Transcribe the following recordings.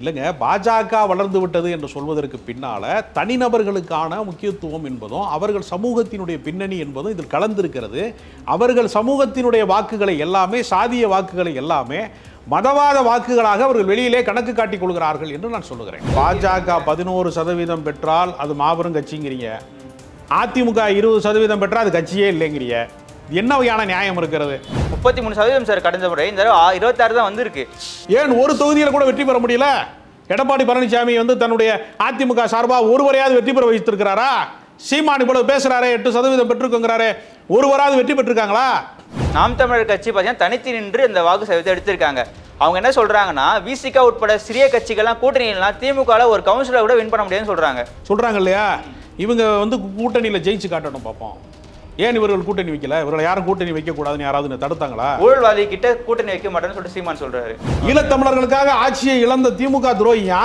இல்லைங்க பாஜக வளர்ந்து விட்டது என்று சொல்வதற்கு பின்னால் தனிநபர்களுக்கான முக்கியத்துவம் என்பதும் அவர்கள் சமூகத்தினுடைய பின்னணி என்பதும் இதில் கலந்திருக்கிறது. அவர்கள் சமூகத்தினுடைய வாக்குகளை எல்லாமே சாதிய வாக்குகளை எல்லாமே மதவாத வாக்குகளாக அவர்கள் வெளியிலே கணக்கு காட்டிக் கொள்கிறார்கள் என்று நான் சொல்லுகிறேன். பாஜக பதினோரு சதவீதம் பெற்றால் அது மாபெரும் கட்சிங்கிறீங்க. அதிமுக இருபது சதவீதம் பெற்றால் அது கட்சியே இல்லைங்கிறீங்க. என்ன வகையான நியாயம் இருக்கிறது? முப்பத்தி மூணு சதவீதம் சார் கடந்த முறை இந்த தடவை இருபத்தாறு தான் வந்திருக்கு. ஏன் ஒரு தொகுதியில் கூட வெற்றி பெற முடியல? எடப்பாடி பழனிசாமி வந்து தன்னுடைய அதிமுக சார்பாக ஒருவரையாவது வெற்றி பெற வைத்திருக்கிறாரா? சீமான் இவ்வளவு பேசுறாரே எட்டு சதவீதம் பெற்றிருக்கோங்கிறாரே ஒருவராவது வெற்றி பெற்றிருக்காங்களா? நாம் தமிழர் கட்சி பார்த்தீங்கன்னா தனித்து நின்று இந்த வாக்கு சதவீதத்தை எடுத்திருக்காங்க. அவங்க என்ன சொல்றாங்கன்னா விசிகா உட்பட சிறிய கட்சிகள்லாம் கூட்டணிலாம் திமுகவில் ஒரு கவுன்சிலர் கூட வின் பண்ண முடியாதுன்னு சொல்றாங்க. சொல்றாங்க இல்லையா? இவங்க வந்து கூட்டணியில் ஜெயிச்சு காட்டணும் பார்ப்போம் ஏன் இவர்கள் கூட்டணி வைக்கல? இவர்களை யாரும் கூட்டணி வைக்கக்கூடாதுன்னு யாராவது தடுத்தாங்களா? ஊழல்வாதி கிட்ட கூட்டணி வைக்க மாட்டேன்னு சொல்லிட்டு சீமான் சொல்றாரு. ஈழத்தமிழர்களுக்காக ஆட்சியை இழந்த திமுக துரோகியா?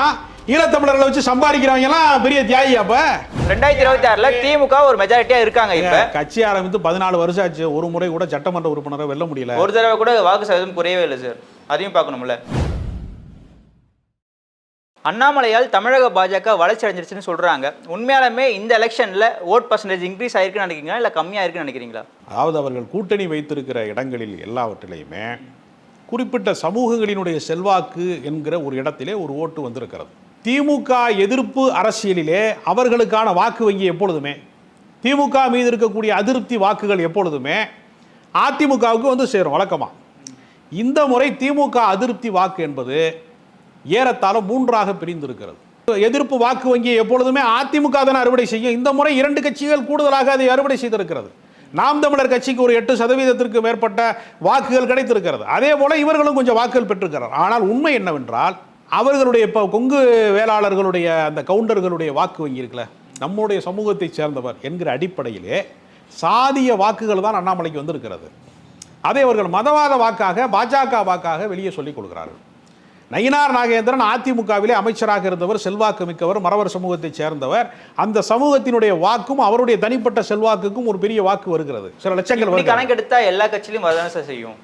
ஈழத்தமிழர்களை வச்சு சம்பாதிக்கிறவங்க எல்லாம் பெரிய தியாகி அப்ப? ரெண்டாயிரத்தி இருபத்தி ஆறுல திமுக ஒரு மெஜாரிட்டியா இருக்காங்க இப்ப. கட்சி ஆரம்பித்து பதினாலு வருஷம் ஆச்சு. ஒரு முறை கூட சட்டமன்ற உறுப்பினரை வெல்ல முடியல. ஒரு தடவை கூட வாக்கு சதவீதம் குறையவே இல்லை சார். அதையும் பார்க்கணும்ல. அண்ணாமலையால் தமிழக பாஜக வளர்ச்சி அடைஞ்சிருச்சுன்னு சொல்றாங்க. உண்மையாலுமே இந்த எலெக்ஷன்ல ஓட் பர்சன்டேஜ் இன்க்ரீஸ் ஆயிருக்குன்னு நினைக்கிறீங்களா? இல்ல கம்மியா இருக்குன்னு நினைக்கிறீங்களா? அதாவது அவர்கள் கூட்டணி வைத்திருக்கிற இடங்களில் எல்லாவற்றிலையுமே குறிப்பிட்ட சமூகங்களினுடைய செல்வாக்கு என்கிற ஒரு இடத்திலே ஒரு ஓட்டு வந்திருக்கிறது. திமுக எதிர்ப்பு அரசியலிலே அவர்களுக்கான வாக்கு வங்கி எப்பொழுதுமே திமுக மீது இருக்கக்கூடிய அதிருப்தி வாக்குகள் எப்பொழுதுமே அதிமுகவுக்கு வந்து சேரும் வழக்கமாக இந்த முறை திமுக அதிருப்தி வாக்கு என்பது ஏறத்தாழ மூன்றாக பிரிந்திருக்கிறது. எதிர்ப்பு வாக்கு வங்கியை எப்பொழுதுமே அதிமுக தான் அறுவடை செய்யும். இந்த முறை இரண்டு கட்சிகள் கூடுதலாக அதை அறுவடை செய்திருக்கிறது. நாம் தமிழர் கட்சிக்கு ஒரு எட்டு சதவீதத்திற்கு மேற்பட்ட வாக்குகள் கிடைத்திருக்கிறது. அதே போல இவர்களும் கொஞ்சம் வாக்குகள் பெற்றிருக்கிறார். ஆனால் உண்மை என்னவென்றால் அவர்களுடைய இப்போ கொங்கு வேளாளர்களுடைய அந்த கவுண்டர்களுடைய வாக்கு வங்கி இருக்குல்ல நம்முடைய சமூகத்தை சேர்ந்தவர் என்கிற அடிப்படையிலே சாதிய வாக்குகள் தான் அண்ணாமலைக்கு வந்திருக்கிறது. அதை அவர்கள் மதவாத வாக்காக பாஜக வாக்காக வெளியே சொல்லிக் கொடுக்கிறார்கள் நயினார் நாகேந்திரன் அதிமுகவிலே அமைச்சராக இருந்தவர் செல்வாக்கு மிக்கவர் மறவர் சமூகத்தைச் சேர்ந்தவர். அந்த சமூகத்தினுடைய வாக்கும் அவருடைய தனிப்பட்ட செல்வாக்குக்கும் ஒரு பெரிய வாக்கு வருகிறது. சில லட்சங்கள் கணக்கெடுத்தா எல்லா கட்சியிலும் சார் செய்யும்?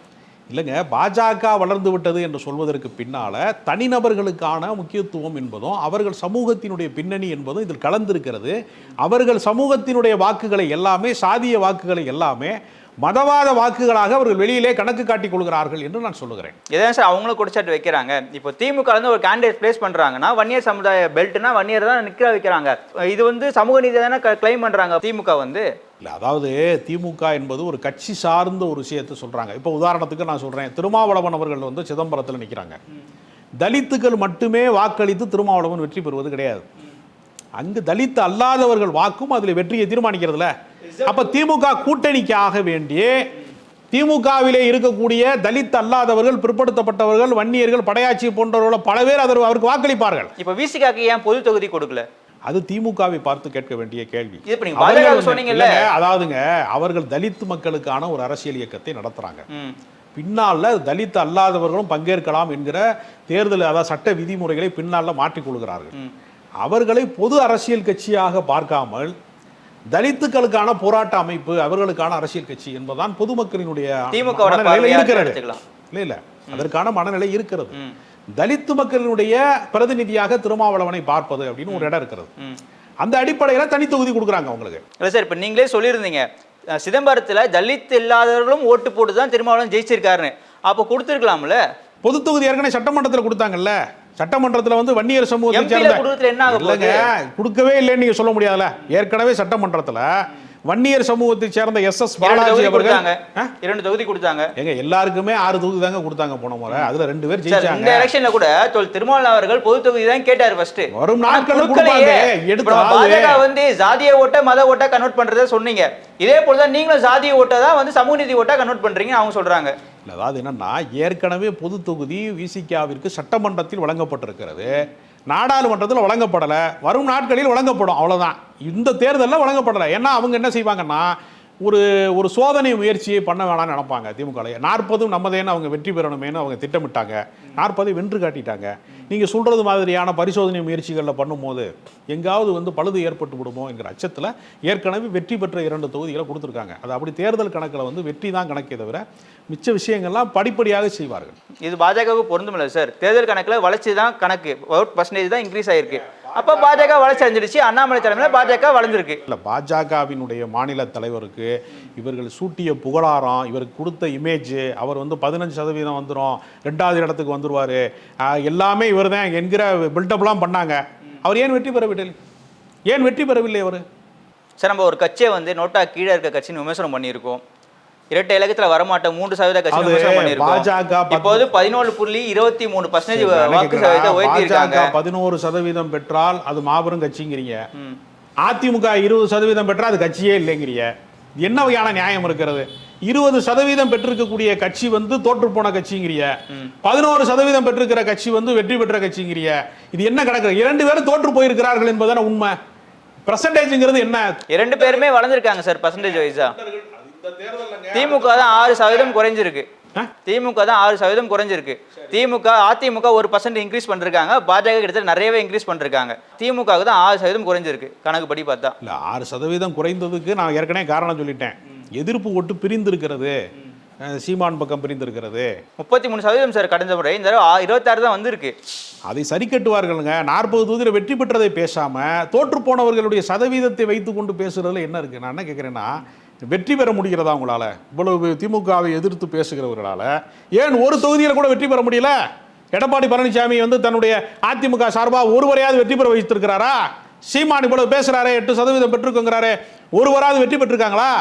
இல்லைங்க பாஜக வளர்ந்து விட்டது என்று சொல்வதற்கு பின்னால தனிநபர்களுக்கான முக்கியத்துவம் என்பதும் அவர்கள் சமூகத்தினுடைய பின்னணி என்பதும் இதில் கலந்திருக்கிறது. அவர்கள் சமூகத்தினுடைய வாக்குகளை எல்லாமே சாதிய வாக்குகளை எல்லாமே மதவாத வாக்குகளாக அவர்கள் வெளியிலே கணக்கு காட்டிக் கொள்கிறார்கள் என்று நான் சொல்லுகிறேன். இதான் சார் அவங்களும் குடிச்சாட்டு வைக்கிறாங்க. இப்போ திமுக வந்து ஒரு கேண்டிடேட் பிளேஸ் பண்றாங்கன்னா வன்னியர் சமுதாய பெல்ட்னா வன்னியர் தான் நிற்க வைக்கிறாங்க. இது வந்து சமூக நீதி தானே கிளைம் பண்றாங்க திமுக வந்து? இல்லை அதாவது திமுக என்பது ஒரு கட்சி சார்ந்த ஒரு விஷயத்தை சொல்றாங்க. இப்போ உதாரணத்துக்கு நான் சொல்றேன். திருமாவளவன் அவர்கள் வந்து சிதம்பரத்தில் நிற்கிறாங்க தலித்துக்கள் மட்டுமே வாக்களித்து திருமாவளவன் வெற்றி பெறுவது கிடையாது. அங்கு தலித் அல்லாதவர்கள் வாக்கும் அதில் வெற்றியை தீர்மானிக்கிறதுல. அப்ப திமுக கூட்டணிக்காக வேண்டிய திமுகவிலே இருக்கக்கூடிய தலித் அல்லாதவர்கள் பிற்படுத்தப்பட்டவர்கள் வன்னியர்கள் படையாட்சி போன்றவர்கள் பல பேர் அதற்கு அவருக்கு வாக்களிப்பார்கள். இப்போ விசிகாக்கு ஏன் பொது தொகுதி கொடுக்கல? அது திமுகவை பார்த்து கேட்க வேண்டிய கேள்வி. அதாவதுங்க அவர்கள் தலித் மக்களுக்கான ஒரு அரசியல் இயக்கத்தை நடத்துறாங்க. பின்னால தலித் அல்லாதவர்களும் பங்கேற்கலாம் என்கிற தேர்தல் அதாவது சட்ட விதிமுறைகளை பின்னால மாற்றிக் கொள்கிறார்கள். அவர்களை பொது அரசியல் கட்சியாக பார்க்காமல் தலித்துக்களுக்கான போராட்ட அமைப்பு அவர்களுக்கான அரசியல் கட்சி என்பதுதான் பொதுமக்களினுடைய இருக்கிறது. இல்ல இல்ல. அதற்கான மனநிலை இருக்கிறது. தலித்து மக்களினுடைய பிரதிநிதியாக திருமாவளவனை பார்ப்பது அப்படின்னு ஒரு இடம் இருக்கிறது. அந்த அடிப்படையில தனி தொகுதி கொடுக்குறாங்க அவங்களுக்கு. இல்லை சார் இப்போ நீங்களே சொல்லியிருந்தீங்க. சிதம்பரத்துல தலித் இல்லாதவர்களும் ஓட்டு போட்டு தான் திருமாவளவன் ஜெயிச்சிருக்காருன்னு. அப்போ கொடுத்துருக்கலாம்ல? பொது தொகுதி ஏற்கனவே சட்டமன்றத்தில் கொடுத்தாங்கல்ல. சட்டமன்றத்தில் வந்து வன்னியர் சமூகத்தை சேர்ந்த கொடுக்கவே இல்லைன்னு நீங்க சொல்ல முடியாதுல்ல. ஏற்கனவே சட்டமன்றத்தில் வன்னியர் சமூகத்தை சேர்ந்த எஸ் எஸ் பாலாஜி அவர்கள்? இரண்டு தொகுதி கொடுத்தாங்க. ஏங்க எல்லாருக்குமே ஆறு தொகுதி தாங்க கொடுத்தாங்க போன முறை. அதுல ரெண்டு பேர் சார் இந்த ஜெயிச்சாங்க எலெக்ஷன்ல கூட தொல் திருமாவளவன் அவர்கள் பொது தொகுதி தான் கேட்டாரு ஃபர்ஸ்ட் வரும். பாஜக வந்து ஜாதிய ஓட்ட மத ஓட்டா கன்வெர்ட் பண்றத சொன்னீங்க. இதே போல தான் நீங்களும் ஜாதிய ஓட்டை தான் வந்து சமூக நீதி ஓட்டா கன்வெர்ட் பண்றீங்க அவங்க சொல்றாங்க. அதாவது என்னன்னா ஏற்கனவே பொது தொகுதி விசிகாவிற்கு சட்டமன்றத்தில் வழங்கப்பட்டிருக்கிறது. நாடாளுமன்றத்தில் வழங்கப்படலை. வரும் நாட்களில் வழங்கப்படும். அவ்வளோதான் இந்த தேர்தலில் வழங்கப்படலை. ஏன்னா அவங்க என்ன செய்வாங்கன்னா ஒரு ஒரு சோதனை முயற்சியை பண்ண வேணாம்னு நினைப்பாங்க திமுக நாற்பதும் நம்மதேன்னு அவங்க வெற்றி பெறணுமேனு அவங்க திட்டமிட்டாங்க. நாற்பதை வென்று காட்டிட்டாங்க. நீங்கள் சொல்கிறது மாதிரியான பரிசோதனை முயற்சிகளில் பண்ணும்போது எங்காவது வந்து பழுது ஏற்பட்டு விடுமோ என்கிற அச்சத்தில் ஏற்கனவே வெற்றி பெற்ற இரண்டு தொகுதிகளை கொடுத்துருக்காங்க. அது அப்படி தேர்தல் கணக்கில் வந்து வெற்றி தான் கணக்கே தவிர மிச்ச விஷயங்கள்லாம் படிப்படியாக செய்வார்கள். இது பாஜகவுக்கு பொருந்துமில்ல சார். தேர்தல் கணக்கில் வளர்ச்சி தான் கணக்கு. ஓட் பர்சன்டேஜ் தான் இன்க்ரீஸ் ஆயிருக்கு. அப்ப பாஜக வளர்ச்சி அடைஞ்சிருச்சு அண்ணாமலை தலைமையில பாஜக வளர்ந்துருக்கு. இல்லை பாஜகவினுடைய மாநில தலைவருக்கு இவர்கள் சூட்டிய புகழாரம் இவருக்கு கொடுத்த இமேஜ் அவர் வந்து பதினஞ்சு சதவீதம் வந்துடும் ரெண்டாவது இடத்துக்கு வந்துருவார். எல்லாமே இவர் தான் என்கிற பில்டப்லாம் பண்ணாங்க. அவர் ஏன் வெற்றி பெறவில்லை? ஏன் வெற்றி பெறவில்லை அவர்? சார் நம்ம ஒரு கட்சியை வந்து நோட்டா கீழே இருக்க கட்சின்னு விமர்சனம் பண்ணியிருக்கோம். இரட்டை இலக்கத்துல வரமாட்ட மூன்று சதவீத கட்சி பாஜக இப்போது பதினோரு புள்ளி இருபத்தி மூணு பர்சன்டேஜ் வாக்கு உயர்த்தி இருக்காங்க பதினோரு சதவீதம் பெற்றால் அது மாபெரும் கட்சிங்கிறீங்க. அதிமுக இருபது சதவீதம் பெற்றால் அது கட்சியே இல்லைங்கிறீங்க. என்ன வகையான நியாயம் இருக்கிறது? இருபது சதவீதம் பெற்றிருக்கக்கூடிய கட்சி வந்து தோற்று போன கட்சிங்கிறிய பதினோரு சதவீதம் பெற்றிருக்கிற கட்சி வந்து வெற்றி பெற்ற கட்சிங்கிறிய இது என்ன கணக்கு? இரண்டு பேரும் தோற்று போயிருக்கிறார்கள் என்பதான உண்மை? பிரசன்டேஜ்ங்கிறது என்ன? இரண்டு பேருமே வளர்ந்துருக்காங்க சார் பர்சன்டேஜ் வைஸா திமுக தான் ஆறு சதவீதம் குறைஞ்சிருக்கு? திமுக தான் ஆறு சதவீதம் குறைஞ்சிருக்கு. திமுக அதிமுக ஒரு பர்சன்ட் இன்க்ரீஸ் பண்ணிருக்காங்க. பாஜக கிட்டத்தட்ட நிறையவே இன்க்ரீஸ் பண்ணிருக்காங்க. திமுக தான் ஆறு சதவீதம் குறைஞ்சிருக்கு. கணக்குப்படி பார்த்தா. இல்ல ஆறு சதவீதம் குறைந்ததுக்கு நான் ஏற்கனவே காரணம் சொல்லிட்டேன். எதிர்ப்பு ஒட்டு பிரிந்திருக்கிறது. சீமான் பக்கம் பிரிந்திருக்கிறது. முப்பத்தி மூணு சதவீதம் சார் கடந்த முறை. இந்த இருபத்தாறு தான் வந்திருக்கு. அதை சரி கட்டுவார்களுங்க நாற்பது தொகுதியில் வெற்றி பெற்றதை பேசாம தோற்று போனவர்களுடைய சதவீதத்தை வைத்துக்கொண்டு பேசுறதுல என்ன இருக்கு? நான் என்ன கேட்குறேன்னா வெற்றி பெற முடிகிறதா உங்களால்? இவ்வளவு திமுகவை எதிர்த்து பேசுகிறவர்களால். ஏன் ஒரு தொகுதியில் கூட வெற்றி பெற முடியல? எடப்பாடி பழனிசாமி வந்து தன்னுடைய அதிமுக சார்பாக ஒருவரையாவது வெற்றி பெற வைத்திருக்கிறாரா? சீமான் இவ்வளவு பேசுறாரே எட்டு சதவீதம் பெற்றுக்கோங்கிறாரே ஒருவராவது வெற்றி பெற்றிருக்காங்களா?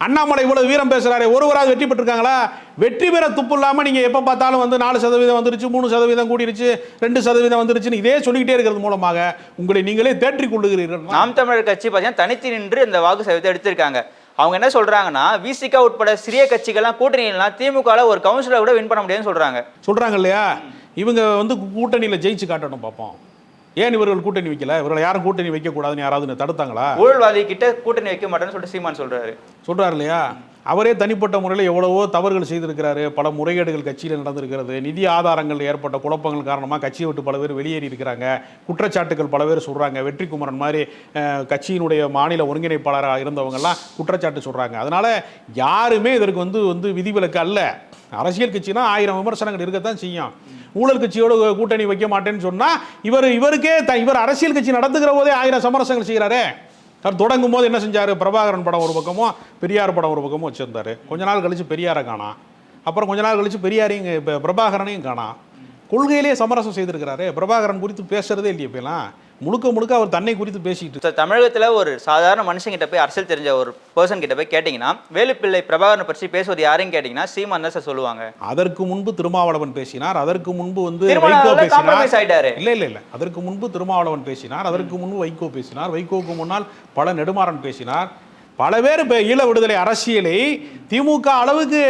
அண்ணாமலை இவ்வளவு வீரம் பேசுகிறாரே ஒருவராவது வெற்றி பெற்றிருக்காங்களா? வெற்றி பெற துப்பு இல்லாமல் நீங்கள் எப்போ பார்த்தாலும் வந்து நாலு சதவீதம் வந்துருச்சு மூணு சதவீதம் கூடிருச்சு ரெண்டு சதவீதம் வந்துருச்சுன்னு இதே சொல்லிக்கிட்டே இருக்கிறது மூலமாக உங்களை நீங்களே தேற்றிக் கொள்ளுகிறீர்கள். நாம் தமிழர் கட்சி பார்த்தீங்கன்னா தனித்து நின்று இந்த வாக்கு சதவீதத்தை எடுத்திருக்காங்க. அவங்க என்ன சொல்றாங்கன்னா விசிகா உட்பட சிறிய கட்சிகள்லாம் கூட்டணிலாம் திமுகல ஒரு கவுன்சிலர் கூட வின் பண்ண முடியாதுன்னு சொல்றாங்க. சொல்றாங்க இல்லையா? இவங்க வந்து கூட்டணியில ஜெயிச்சு காட்டணும் பார்ப்போம் ஏன் இவர்கள் கூட்டணி வைக்கல? இவர்கள் யாரும் கூட்டணி வைக்க கூடாதுன்னு யாராவது தடுத்தாங்களா? ஊழல்வாதி கிட்ட கூட்டணி வைக்க மாட்டேன்னு சொல்லிட்டு சீமான் சொல்றாரு. சொல்றாரு இல்லையா? அவரே தனிப்பட்ட முறையில் எவ்வளவோ தவறுகள் செய்திருக்கிறாரு. பல முறைகேடுகள் கட்சியில் நடந்திருக்கிறது. நிதி ஆதாரங்கள் ஏற்பட்ட குழப்பங்கள் காரணமாக கட்சியை விட்டு பல பேர் வெளியேறி இருக்கிறாங்க. குற்றச்சாட்டுகள் பல பேர் சொல்கிறாங்க வெற்றி குமரன் மாதிரி கட்சியினுடைய மாநில ஒருங்கிணைப்பாளராக இருந்தவங்கெல்லாம் குற்றச்சாட்டு சொல்கிறாங்க அதனால் யாருமே இதற்கு வந்து வந்து விதிவிலக்கு அல்ல. அரசியல் கட்சினா ஆயிரம் விமர்சனங்கள் இருக்கத்தான் செய்யும். ஊழல் கட்சியோட கூட்டணி வைக்க மாட்டேன்னு சொன்னால் இவர் இவருக்கே த இவர் அரசியல் கட்சி நடத்துகிற போதே ஆயிரம் சமரசங்கள் செய்கிறாரே அவர் தொடங்கும் போது என்ன செஞ்சார்? பிரபாகரன் படம் ஒரு பக்கமும் பெரியார் படம் ஒரு பக்கமும் வச்சுருந்தார். கொஞ்ச நாள் கழித்து பெரியாரை காணாம் அப்புறம் கொஞ்ச நாள் கழித்து பெரியாரையும் இப்போ பிரபாகரனையும் காணாம் கொள்கையிலேயே சமரசம் செய்திருக்கிறாரு. பிரபாகரன் குறித்து பேசுறதே இல்லையே இப்போலாம் முழுக்க முழுக்க அவர் தன்னை குறித்து பேசிட்டு சார் தமிழகத்துல ஒரு சாதாரண மனுஷங்கிட்ட போய் அரசியல் தெரிஞ்ச ஒரு பர்சன் கிட்ட போய் கேட்டிங்கன்னா வேலுப்பிள்ளை பிரபாகரனை பற்றி பேசுவது யாருன்னு கேட்டிங்கன்னா சீமான் தான் சார் சொல்லுவாங்க. அதற்கு முன்பு திருமாவளவன் பேசினார் அதற்கு முன்பு வந்து வைகோ பேசினார். இல்ல இல்ல இல்ல. அதற்கு முன்பு திருமாவளவன் பேசினார் அதற்கு முன்பு வைகோ பேசினார். வைகோவுக்கு முன்னால் பல நெடுமாறன் பேசினார். பல பேர் இப்போ ஈழ விடுதலை அரசியலை திமுக அளவுக்கு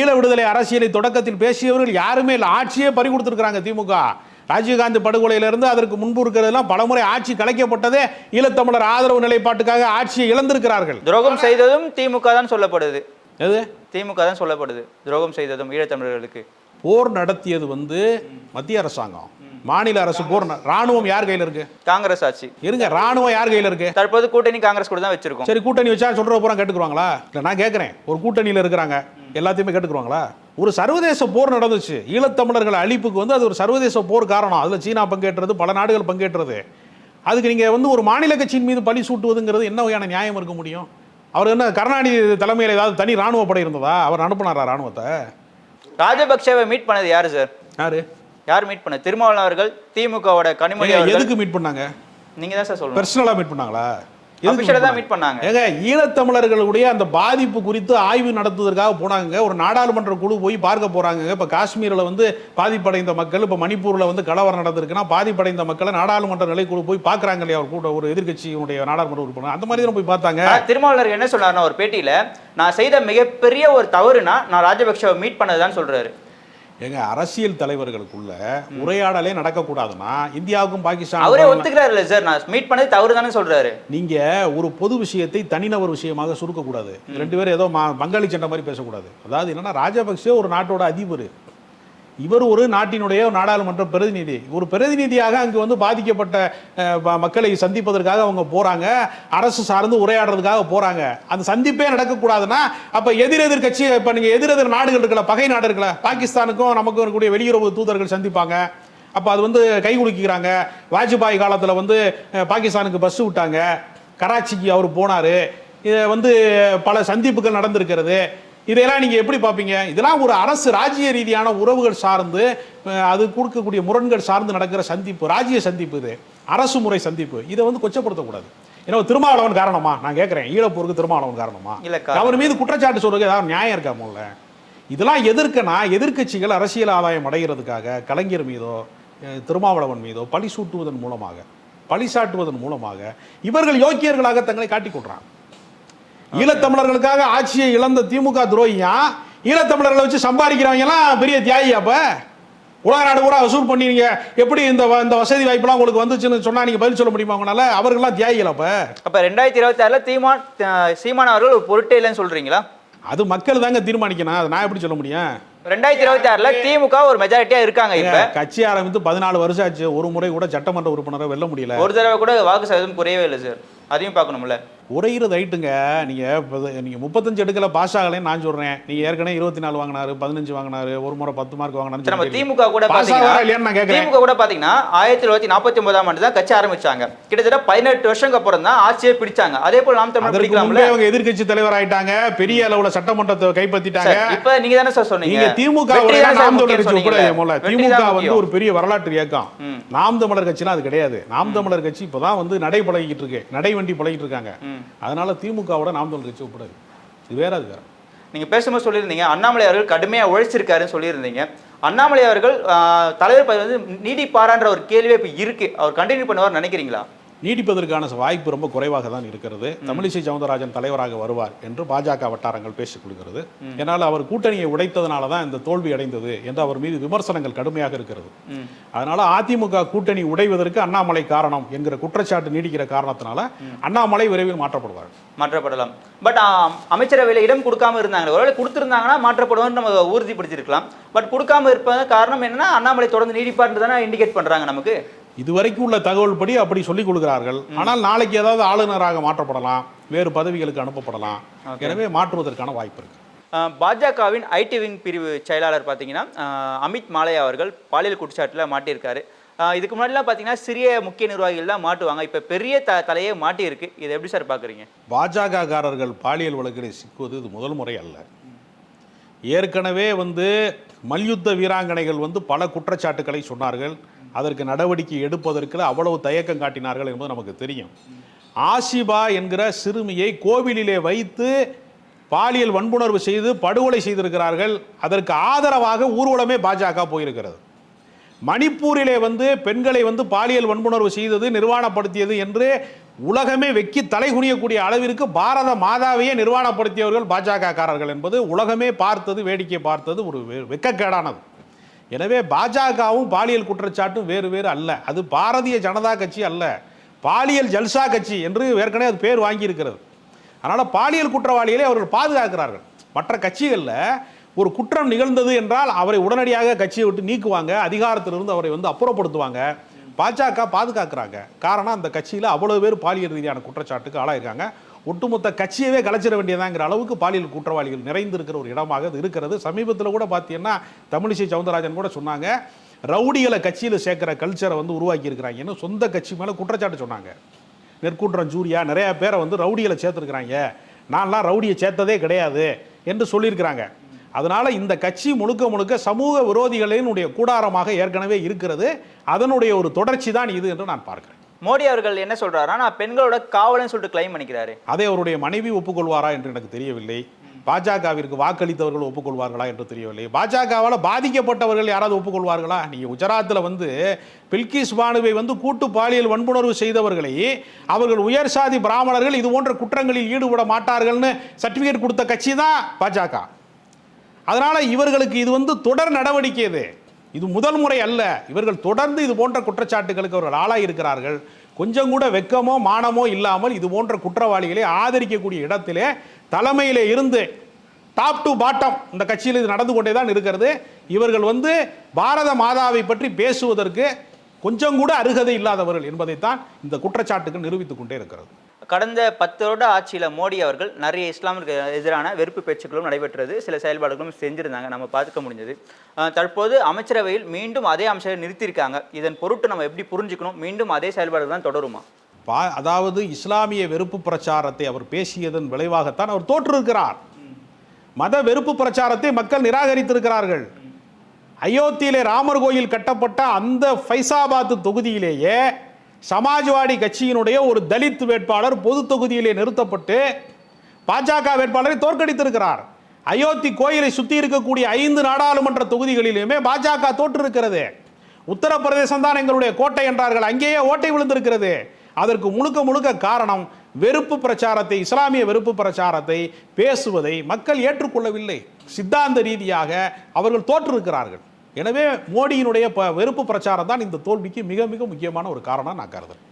ஈழ விடுதலை அரசியலை தொடக்கத்தில் பேசியவர்கள் யாருமே இல்லை. ஆட்சியே பறி கொடுத்துருக்காங்க திமுக. ராஜீவ்காந்தி படுகொலையிலிருந்து அதற்கு முன்பு இருக்கிறதெல்லாம் பலமுறை ஆட்சி கலைக்கப்பட்டதே ஈழத்தமிழர் ஆதரவு நிலைப்பாட்டுக்காக ஆட்சியை இழந்திருக்கிறார்கள். துரோகம் செய்ததும் திமுக தான் சொல்லப்படுது. எது? திமுக தான் சொல்லப்படுது. துரோகம் செய்ததும் ஈழத்தமிழர்களுக்கு. போர் நடத்தியது வந்து மத்திய அரசாங்கம். மாநில அரசு போர் ராணுவம் யார் கையில் இருக்கு? காங்கிரஸ் ஆட்சி. இருங்க ராணுவம் யார் கையில் இருக்கு? தற்போது கூட்டணி காங்கிரஸ் கூட தான் வச்சிருக்கோம். சரி கூட்டணி வச்சா சொல்ற பூரா கேட்டுக்குருவாங்களா இல்லை நான் கேட்குறேன் ஒரு கூட்டணியில் இருக்கிறாங்க எல்லாத்தையுமே கேட்டுக்குருவாங்களா ஒரு சர்வதேச போர் நடந்துச்சு. ஈழத்தமிழர்கள் அழிப்புக்கு வந்து அது ஒரு சர்வதேச போர் காரணம். அதில் சீனா பங்கேற்றது பல நாடுகள் பங்கேற்றது. அதுக்கு நீங்கள் வந்து ஒரு மாநில கட்சியின் மீது பழி சூட்டுவதுங்கிறது என்ன வகையான நியாயம் இருக்க முடியும்? அவர் என்ன கருணாநிதி தலைமையில் ஏதாவது தனி ராணுவ படை இருந்ததா? அவர் அனுப்புனாரா ராணுவத்தை? ராஜபக்சேவை மீட் பண்ணது யாரு சார் யாரு? யார் மீட் பண்ண? திருமாவளவன் அவர்கள் திமுகவோட கனிமொழி எதுக்கு மீட் பண்ணாங்க? நீங்க தான் சார் சொல்லணும். பர்சனலாக மீட் பண்ணாங்களா? மீட் பண்ணாங்க? ஏங்க ஈழத்தமிழர்களுடைய அந்த பாதிப்பு குறித்து ஆய்வு நடத்துவதற்காக போனாங்க ஒரு நாடாளுமன்ற குழு போய் பார்க்க போறாங்க இப்ப காஷ்மீரில் வந்து பாதிப்படைந்த மக்கள் இப்ப மணிப்பூர்ல வந்து கலவரம் நடந்திருக்குன்னா பாதிப்படைந்த மக்களை நாடாளுமன்ற நிலைக்குழு போய் பார்க்கறாங்க இல்லையா? ஒரு கூட ஒரு எதிர்க்கட்சியினுடைய நாடாளுமன்ற உறுப்பினர். அந்த மாதிரி தான் போய் பார்த்தாங்க. ஆனா திருமாவளவர் என்ன சொன்னாருன்னா ஒரு பேட்டியில நான் செய்த மிகப்பெரிய ஒரு தவறுனா நான் ராஜபக்சேவை மீட் பண்ணதுதான் சொல்றாரு. ஏங்க அரசியல் தலைவர்களுக்குள்ள உரையாடலே நடக்கக்கூடாதுன்னா இந்தியாவுக்கும் அவரே பாகிஸ்தான் ஒத்துக்கிறாருல்ல சார். நான் மீட் பண்ணது தவறு தானே சொல்றாரு. நீங்க ஒரு பொது விஷயத்தை தனிநபர் விஷயமாக சுருக்கக்கூடாது. ரெண்டு பேரும் ஏதோ மா- பங்காளி சண்டை மாதிரி பேசக்கூடாது. அதாவது என்னன்னா ராஜபக்சே ஒரு நாட்டோட அதிபர். இவர் ஒரு நாட்டினுடைய நாடாளுமன்ற பிரதிநிதி. ஒரு பிரதிநிதியாக அங்கு வந்து பாதிக்கப்பட்ட ப- மக்களை சந்திப்பதற்காக அவங்க போறாங்க. அரசு சார்ந்து உரையாடுறதுக்காக போறாங்க. அந்த சந்திப்பே நடக்கக்கூடாதுன்னா அப்ப எதிரெதிர் கட்சி இப்ப நீங்க எதிரெதிர் நாடுகள் இருக்கல பகை நாடு இருக்கல பாகிஸ்தானுக்கும் நமக்கும் இருக்கக்கூடிய வெளியுறவு தூதர்கள் சந்திப்பாங்க. அப்ப அது வந்து கை குலுக்கிக்கிறாங்க. வாஜ்பாய் காலத்துல வந்து பாகிஸ்தானுக்கு பஸ் விட்டாங்க. கராச்சிக்கு அவர் போனாரு. இதை வந்து பல சந்திப்புகள் நடந்திருக்கிறது. இதையெல்லாம் நீங்க எப்படி பார்ப்பீங்க? இதெல்லாம் ஒரு அரசு ராஜ்ய ரீதியான உறவுகள் சார்ந்து அது கொடுக்கக்கூடிய முரண்கள் சார்ந்து நடக்கிற சந்திப்பு ராஜ்ய சந்திப்பு இது. அரசு முறை சந்திப்பு. இதை வந்து கொச்சப்படுத்தக்கூடாது. ஏன்னா திருமாவளவன் காரணமா? நான் கேட்கிறேன். ஈழப்போருக்கு திருமாவளவன் காரணமா? இல்ல. அவர் மீது குற்றச்சாட்டு சொல்றது ஏதாவது நியாயம் இருக்கா முதல்ல இதெல்லாம் எதிர்க்கனா எதிர்க்கட்சிகள் அரசியல் ஆதாயம் அடைகிறதுக்காக கலைஞர் மீதோ திருமாவளவன் மீதோ பழி சூட்டுவதன் மூலமாக பழி சாட்டுவதன் மூலமாக இவர்கள் யோக்கியர்களாக தங்களை காட்டிக் கொள்றாங்க. ஈழத்தமிழர்களுக்காக ஆட்சியை இழந்த திமுக துரோகியா ஈழத்தமிழர்களை வச்சு சம்பாதிக்கிறவங்க எல்லாம் பெரிய தியாகி அப்ப. உலக நாடு கூட வசூல் பண்ணி நீங்க எப்படி இந்த வ- இந்த வசதி வாய்ப்பெல்லாம் உங்களுக்கு வந்துச்சுன்னு சொன்னா நீங்க பதில் சொல்ல முடியுமா உங்களால? அவர்கள்லாம் தியாகிகள் அப்ப. அப்ப ரெண்டாயிரத்தி இருபத்தி ஆறுல தீமான் சீமான் அவர்கள் ஒரு பொருட்டே இல்லைன்னு சொல்றீங்களா? அது மக்கள் தாங்க தீர்மானிக்கணும். அதை நான் எப்படி சொல்ல முடியும்? ரெண்டாயிரத்தி இருபத்தி ஆறுல திமுக ஒரு மெஜாரிட்டியா இருக்காங்க இப்ப. கட்சி ஆரம்பித்து பதினாலு வருஷம் ஆச்சு. ஒரு முறை கூட சட்டமன்ற உறுப்பினரை வெல்ல முடியல. ஒரு தடவை கூட வாக்கு சதவீதம் குறையவே இல்லை சார். அதையும் பார்க்கணும்ல. குறையிறது ரைட்டுங்க நீங்க இப்ப நீங்க முப்பத்தஞ்சு எடுக்கல பாஸ் ஆகலைன்னு நான் சொல்றேன். நீங்க ஏற்கனவே இருபத்தி நாலு வாங்கினாரு பதினஞ்சு வாங்கினாரு ஒரு முறை பத்து மார்க் சரி, நம்ம வாங்கினாரு திமுக கூட திமுக கூட பாத்தீங்கன்னா ஆயிரத்தி தொள்ளாயிரத்தி நாற்பத்தி ஒன்பதாம் ஆண்டு தான் கட்சி ஆரம்பிச்சாங்க. கிட்டத்தட்ட பதினெட்டு வருஷம் அப்புறம் தான் ஆட்சியை பிடிச்சாங்க. அதே போல நாம் தமிழ் பிடிக்கலாம்ல? அவங்க எதிர்க்கட்சி தலைவர் ஆயிட்டாங்க. பெரிய அளவுல சட்டமன்றத்தை கைப்பற்றிட்டாங்க. இப்ப நீங்க தானே சார் சொன்னீங்க. திமுக திமுக வந்து. ஒரு பெரிய வரலாற்று இயக்கம். நாம் தமிழர் கட்சினா அது கிடையாது. நாம் தமிழர் கட்சி இப்பதான் வந்து நடை பழகிட்டு இருக்கு. நடை வண்டி பழகிட்டு இருக்காங்க. அதனால் திமுகவோட நாம் தமிழர் கட்சி ஒப்பிடாது இது வேற அது வேற நீங்க பேசும்போது சொல்லியிருந்தீங்க அண்ணாமலை அவர்கள் கடுமையாக உழைச்சிருக்காருன்னு சொல்லியிருந்தீங்க. அண்ணாமலை அவர்கள் தலைவர் பதவி வந்து நீடிப்பாரான்ற ஒரு கேள்வியே இப்போ இருக்கு. அவர் கண்டினியூ பண்ணுவார் நினைக்கிறீங்களா? நீடிப்பதற்கான வாய்ப்பு ரொம்ப குறைவாக தான் இருக்கிறது. தமிழிசை சவுந்தரராஜன் தலைவராக வருவார் என்று பாஜக வட்டாரங்கள் பேசிக் கொள்கிறது. என்னால் அவர் கூட்டணியை உடைத்ததனால தான் இந்த தோல்வி அடைந்தது என்று அவர் மீது விமர்சனங்கள் கடுமையாக இருக்கிறது. அதனால அதிமுக கூட்டணி உடைவதற்கு அண்ணாமலை காரணம் என்கிற குற்றச்சாட்டு நீடிக்கிற காரணத்தினால அண்ணாமலை விரைவில் மாற்றப்படுவார். மாற்றப்படலாம். பட் அமைச்சரவையில் இடம் கொடுக்காம இருந்தாங்க ஒருவேளை கொடுத்துருந்தாங்கன்னா மாற்றப்படுவோம்னு நம்ம உறுதிப்படுத்தியிருக்கலாம். பட் கொடுக்காம இருப்பது காரணம் என்னன்னா அண்ணாமலை தொடர்ந்து நீடிப்பார்னு தானே இண்டிகேட் பண்றாங்க நமக்கு. இதுவரைக்கும் உள்ள தகவல் படி அப்படி சொல்லிக் கொடுக்கிறார்கள் ஆனால் நாளைக்கு ஏதாவது ஆளுநராக மாற்றப்படலாம் வேறு பதவிகளுக்கு அனுப்பப்படலாம். எனவே மாற்றுவதற்கான வாய்ப்பு இருக்கு. பாஜகவின் ஐடி விங் பிரிவு செயலாளர் பார்த்தீங்கன்னா அமித் மாலையா அவர்கள் பாலியல் குற்றச்சாட்டில் மாட்டியிருக்காரு. இதுக்கு முன்னாடிலாம் பார்த்தீங்கன்னா சிறிய முக்கிய நிர்வாகிகள் தான் மாட்டுவாங்க. இப்போ பெரிய த தலையே மாட்டியிருக்கு. இதை எப்படி சார் பார்க்குறீங்க? பாஜக காரர்கள் பாலியல் வழக்கில் சிக்குவது இது முதல் முறை அல்ல. ஏற்கனவே வந்து மல்யுத்த வீராங்கனைகள் வந்து பல குற்றச்சாட்டுக்களை சொன்னார்கள். அதற்கு நடவடிக்கை எடுப்பதற்கு அவ்வளவு தயக்கம் காட்டினார்கள் என்பது நமக்கு தெரியும். ஆஷிபா என்கிற சிறுமியை கோவிலிலே வைத்து பாலியல் வன்புணர்வு செய்து படுகொலை செய்திருக்கிறார்கள். அதற்கு ஆதரவாக ஊர்வலமே பாஜக போயிருக்கிறது. மணிப்பூரிலே வந்து பெண்களை வந்து பாலியல் வன்புணர்வு செய்தது நிர்வாணப்படுத்தியது என்று உலகமே வெக்கி தலைகுனியக்கூடிய அளவிற்கு பாரத மாதாவையே நிர்வாணப்படுத்தியவர்கள் பாஜக காரர்கள் என்பது உலகமே பார்த்தது வேடிக்கை பார்த்தது ஒரு வெ- எனவே பாஜகவும் பாலியல் குற்றச்சாட்டும் வேறு வேறு அல்ல. அது பாரதிய ஜனதா கட்சி அல்ல. பாலியல் ஜல்சா கட்சி என்று ஏற்கனவே அது பேர் வாங்கியிருக்கிறது. அதனால் பாலியல் குற்றவாளிகளை அவர்கள் பாதுகாக்கிறார்கள். மற்ற கட்சிகளில் ஒரு குற்றம் நிகழ்ந்தது என்றால் அவரை உடனடியாக கட்சியை விட்டு நீக்குவாங்க அதிகாரத்திலிருந்து அவரை வந்து அப்புறப்படுத்துவாங்க. பாஜக பாதுகாக்கிறாங்க. காரணம் அந்த கட்சியில் அவ்வளோ பேர் பாலியல் ரீதியான குற்றச்சாட்டுக்கு ஆளாயிருக்காங்க. ஒட்டுமொத்த கட்சியவே கலைச்சிட வேண்டியதாங்கிற அளவுக்கு பாலியல் குற்றவாளிகள் நிறைந்திருக்கிற ஒரு இடமாக அது இருக்கிறது. சமீபத்தில் கூட பார்த்தீங்கன்னா தமிழிசை சவுந்தரராஜன் கூட சொன்னாங்க ரவுடிகளை கட்சியில் சேர்க்குற கல்ச்சரை வந்து உருவாக்கி இருக்கிறாங்கன்னு சொந்த கட்சி மேலே குற்றச்சாட்டு சொன்னாங்க. நெற்குன்றம் ஜூரியா நிறைய பேரை வந்து ரவுடிகளை சேர்த்துருக்குறாங்க. நான்லாம் ரவுடியை சேர்த்ததே கிடையாது என்று சொல்லியிருக்கிறாங்க. அதனால் இந்த கட்சி முழுக்க முழுக்க சமூக விரோதிகளினுடைய கூடாரமாக ஏற்கனவே இருக்கிறது. அதனுடைய ஒரு தொடர்ச்சி தான் இது என்று நான் பார்க்குறேன். மோடி அவர்கள் என்ன சொல்றாரா நான் பெண்களோட காவலன்னு சொல்லிட்டு கிளைம் பண்ணிக்கிறாரு. அதை அவருடைய மனைவி ஒப்புக்கொள்வாரா என்று எனக்கு தெரியவில்லை. பாஜகவிற்கு வாக்களித்தவர்கள் ஒப்புக்கொள்வார்களா என்று தெரியவில்லை. பாஜகவால் பாதிக்கப்பட்டவர்கள் யாராவது ஒப்புக்கொள்வார்களா? நீங்கள் குஜராத்தில் வந்து பில்கிஸ் பானுவை வந்து கூட்டு பாலியல் வன்புணர்வு செய்தவர்களை அவர்கள் உயர் சாதி பிராமணர்கள் இது போன்ற குற்றங்களில் ஈடுபட மாட்டார்கள்னு சர்டிஃபிகேட் கொடுத்த கட்சி தான் பாஜக. அதனால் இவர்களுக்கு இது வந்து தொடர் நடவடிக்கை இது. இது முதல் முறை அல்ல. இவர்கள் தொடர்ந்து இது போன்ற குற்றச்சாட்டுகளுக்கு அவர்கள் ஆளாயிருக்கிறார்கள். கொஞ்சம் கூட வெக்கமோ மானமோ இல்லாமல் இது போன்ற குற்றவாளிகளை ஆதரிக்கக்கூடிய இடத்திலே தலைமையிலே இருந்து டாப் டு பாட்டம் இந்த கட்சியில் இது நடந்து கொண்டே தான் இருக்கிறது. இவர்கள் வந்து பாரத மாதாவை பற்றி பேசுவதற்கு கொஞ்சம் கூட அருகதை இல்லாதவர்கள் என்பதைத்தான் இந்த குற்றச்சாட்டுகள் நிரூபித்துக் கொண்டே இருக்கிறது. கடந்த பத்து வருட ஆட்சியில் மோடி அவர்கள் நிறைய இஸ்லாமிற்கு எதிரான வெறுப்பு பேச்சுக்களும் நடைபெற்றது. சில செயல்பாடுகளும் செஞ்சுருந்தாங்க. நம்ம பார்த்துக்க முடிஞ்சது. தற்போது அமைச்சரவையில் மீண்டும் அதே அம்சத்தை நிறுத்தியிருக்காங்க. இதன் பொருட்டு நம்ம எப்படி புரிஞ்சுக்கணும்? மீண்டும் அதே செயல்பாடுகள் தான் தொடருமா? பா அதாவது இஸ்லாமிய வெறுப்பு பிரச்சாரத்தை அவர் பேசியதன் விளைவாகத்தான் அவர் தோற்றிருக்கிறார். மத வெறுப்பு பிரச்சாரத்தை மக்கள் நிராகரித்திருக்கிறார்கள். அயோத்தியிலே ராமர் கோயில் கட்டப்பட்ட அந்த ஃபைசாபாத் தொகுதியிலேயே சமாஜ்வாடி கட்சியினுடைய ஒரு தலித் வேட்பாளர் பொது தொகுதியிலே நிறுத்தப்பட்டு பாஜக வேட்பாளரை தோற்கடித்திருக்கிறார். அயோத்தி கோயிலை சுற்றி இருக்கக்கூடிய ஐந்து நாடாளுமன்ற தொகுதிகளிலுமே பாஜக தோற்றிருக்கிறது. உத்தரப்பிரதேசம் தான் எங்களுடைய கோட்டை என்றார்கள். அங்கேயே ஓட்டை விழுந்திருக்கிறது. அதற்கு முழுக்க முழுக்க காரணம் வெறுப்பு பிரச்சாரத்தை இஸ்லாமிய வெறுப்பு பிரச்சாரத்தை பேசுவதை மக்கள் ஏற்றுக்கொள்ளவில்லை. சித்தாந்த ரீதியாக அவர்கள் தோற்றிருக்கிறார்கள். எனவே மோடியினுடைய ப- வெறுப்பு பிரச்சாரம் தான் இந்த தோல்விக்கு மிக மிக முக்கியமான ஒரு காரணம் நான் கருதுறேன்.